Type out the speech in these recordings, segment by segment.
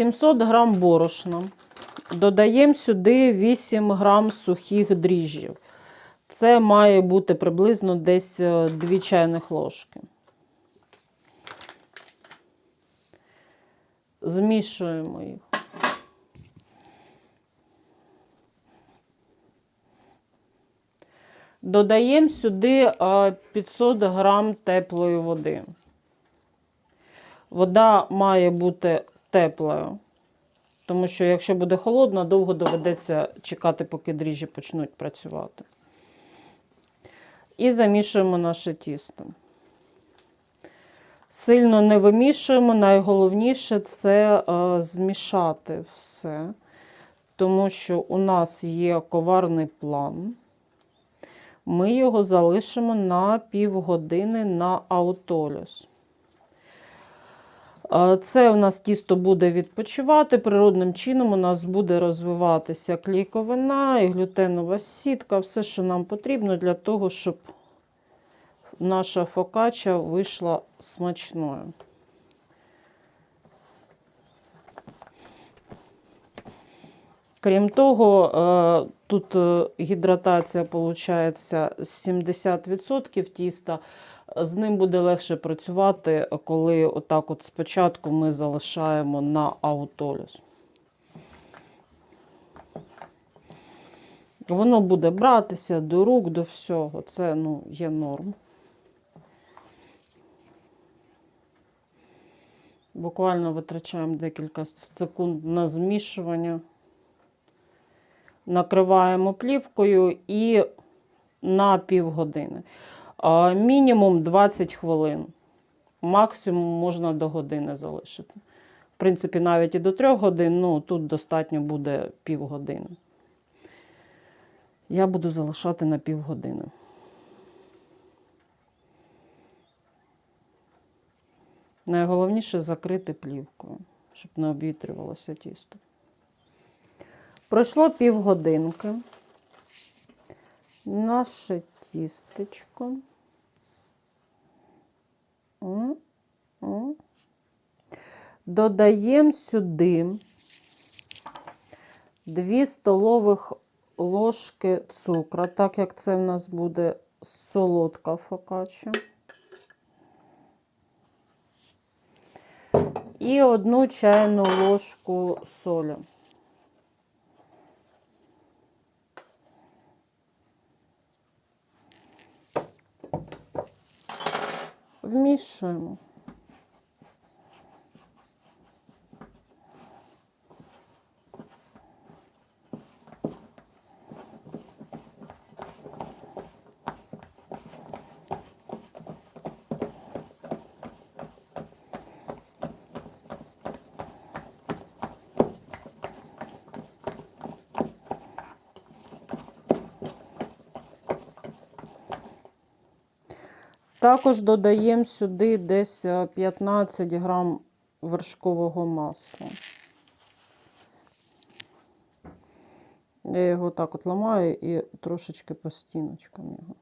700 грам борошна. Додаємо сюди 8 грам сухих дріжджів. Це має бути приблизно десь 2 чайних ложки. Змішуємо їх. Додаємо сюди е, 500 грам теплої води. Вода має бути теплою, тому що якщо буде холодна, довго доведеться чекати, поки дріжджі почнуть працювати. І замішуємо наше тісто. Сильно не вимішуємо, найголовніше це е, змішати все, тому що у нас є коварний план. Ми його залишимо на півгодини на аутоліс. Це у нас тісто буде відпочивати. Природним чином у нас буде розвиватися клейковина і глютенова сітка, все, що нам потрібно для того, щоб наша фокача вийшла смачною. Крім того, е, тут е, гідратація виходить 70% тіста. З ним буде легше працювати, коли отак от спочатку ми залишаємо на аутоліс. Воно буде братися до рук, до всього. Це ну, є норм. Буквально витрачаємо декілька секунд на змішування. Накриваємо плівкою і на півгодини. Мінімум 20 хвилин. Максимум можна до години залишити. В принципі, навіть і до 3 годин, ну тут достатньо буде півгодини. Я буду залишати на півгодини. Найголовніше закрити плівкою, щоб не обвітрювалося тісто. Пройшло півгодинки. Наше тістечко. Додаємо сюди 2 столових ложки цукру, так як це в нас буде солодка фокачча. І одну чайну ложку солі. Вмішуємо. Також додаємо сюди десь е, 15 грам вершкового масла. Я його так от ламаю і трошечки по стіночкам його.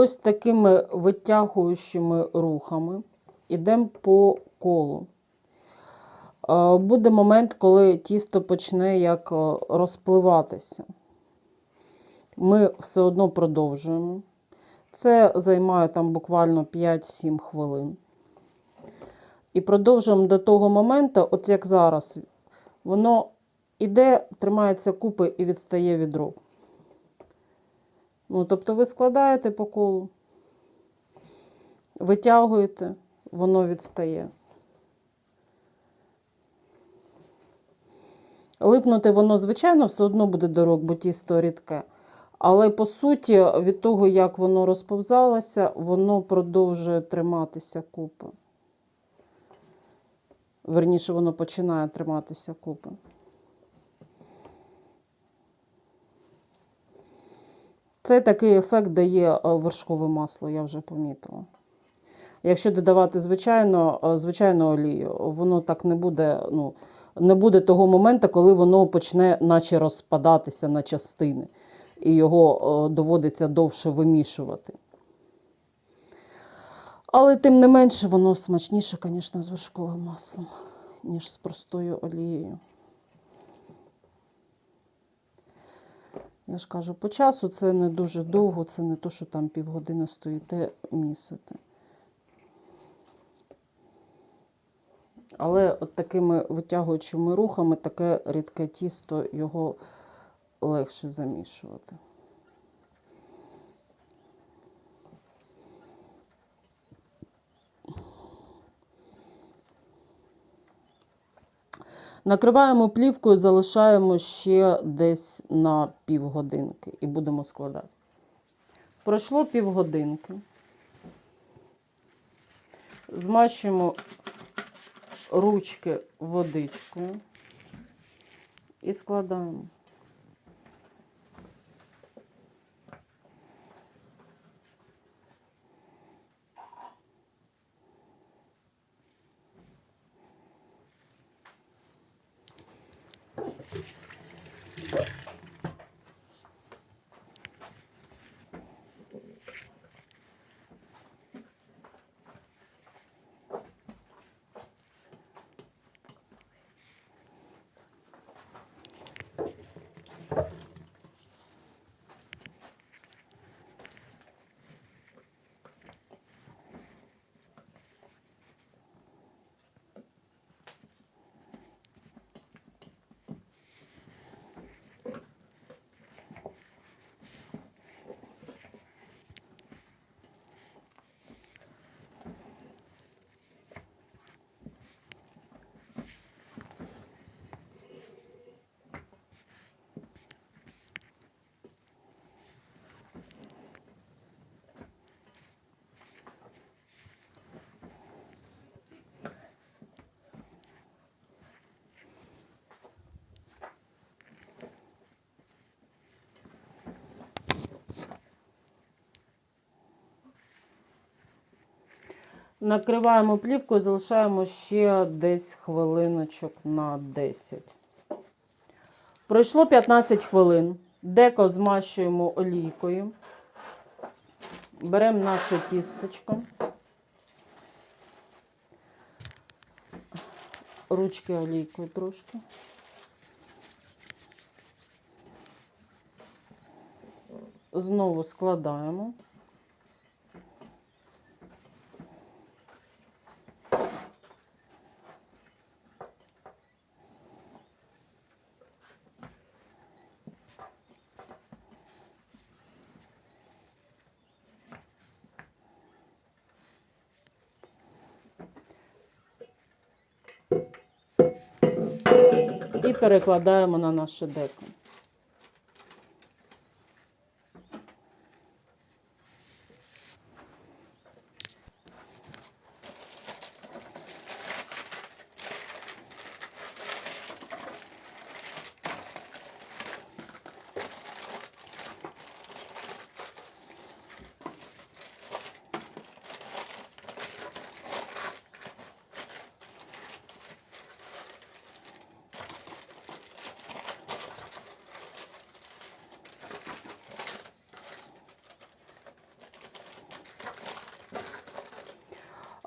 Ось такими витягуючими рухами йдемо по колу. Е, Буде момент, коли тісто почне як е, розпливатися. Ми все одно продовжуємо. Це займає там буквально 5-7 хвилин. І продовжуємо до того моменту, от як зараз, воно іде, тримається купи і відстає від рук. Ну, Тобто ви складаєте по колу, витягуєте, воно відстає. Липнути воно, звичайно, все одно буде дорог, бо тісто рідке. Але по суті, від того, як воно розповзалося, воно продовжує триматися купи. Верніше, воно починає триматися купи. Цей такий ефект дає е, вершкове масло, я вже помітила. Якщо додавати звичайно, е, звичайну олію, воно так не буде, ну, не буде того моменту, коли воно почне наче розпадатися на частини, і його е, доводиться довше вимішувати. Але тим не менше, воно смачніше, звісно, з вершковим маслом, ніж з простою олією. Я ж кажу, по часу це не дуже довго, це не то, що там півгодини стоїте місити. Але от такими витягуючими рухами таке рідке тісто його легше замішувати. Накриваємо плівкою, залишаємо ще десь на півгодинки і будемо складати. Пройшло півгодинки. Змащуємо ручки водичкою і складаємо. Накриваємо плівкою, залишаємо ще десь хвилиночок на 10. Пройшло 15 хвилин. Деко змащуємо олійкою. Беремо наше тісточко. Ручки олійкою трошки. Знову складаємо. І перекладаємо на наше деко.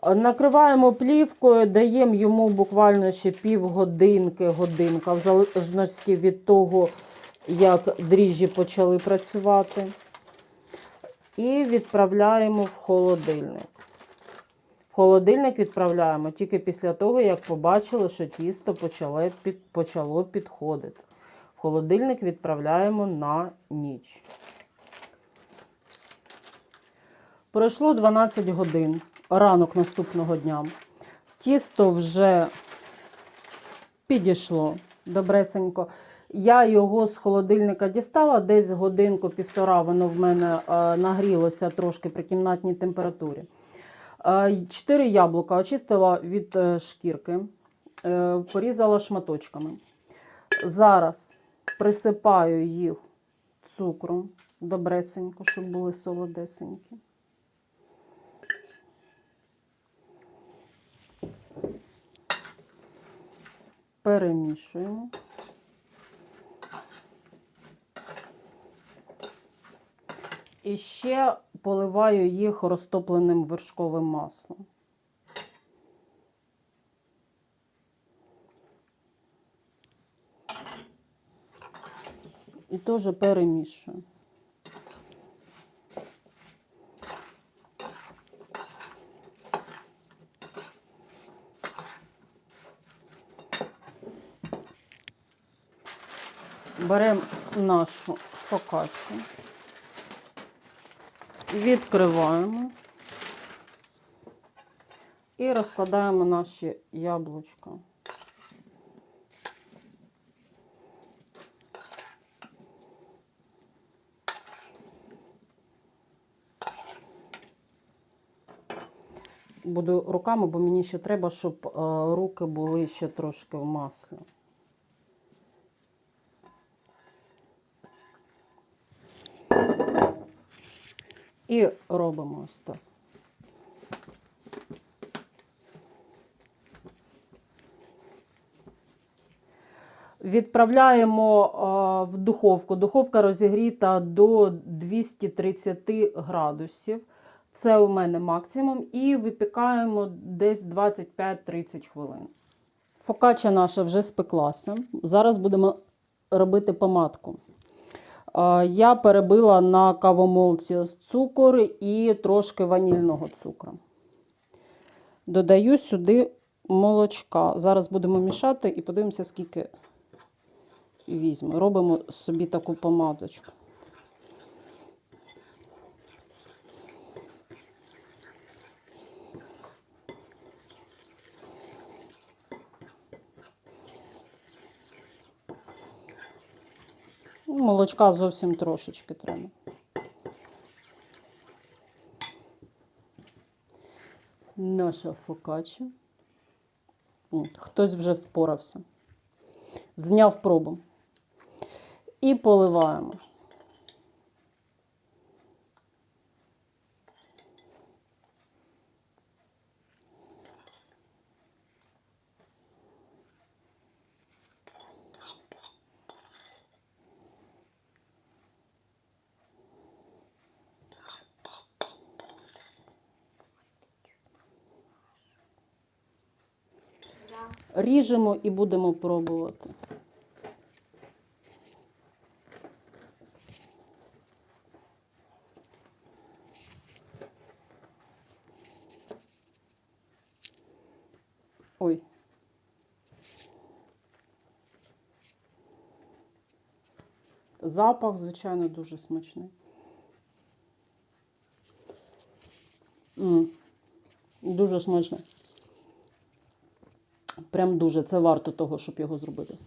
Накриваємо плівкою, даємо йому буквально ще півгодинки, годинка, в залежності від того, як дріжджі почали працювати. І відправляємо в холодильник. В холодильник відправляємо тільки після того, як побачили, що тісто почало, під, почало підходити. В холодильник відправляємо на ніч. Пройшло 12 годин, ранок наступного дня. Тісто вже підійшло добресенько. Я його з холодильника дістала, десь годинку-півтора воно в мене е, нагрілося трошки при кімнатній температурі. Е, Чотири яблука очистила від е, шкірки, порізала шматочками. Зараз присипаю їх цукром добресенько, щоб були солодесенькі. Перемішуємо. І ще поливаю їх розтопленим вершковим маслом. І теж перемішую. Беремо нашу фокаччу, відкриваємо і розкладаємо наші яблучка. Буду руками, бо мені ще треба, щоб е, руки були ще трошки в маслі. І робимо ось так. Відправляємо в духовку. Духовка розігріта до 230 градусів. Це у мене максимум. І випікаємо десь 25-30 хвилин. Фокача наша вже спеклася. Зараз будемо робити помадку. Я перебила на кавомолці цукор і трошки ванільного цукру. Додаю сюди молочка. Зараз будемо мішати і подивимося, скільки візьме. Робимо собі таку помадочку. Молочка зовсім трошечки треба. Наша фокача. Хтось вже впорався. Зняв пробу. І поливаємо. Ріжемо і будемо пробувати. Ой. Запах, звичайно, дуже смачний. Дуже смачно. Прям дуже. Це варто того, щоб його зробити.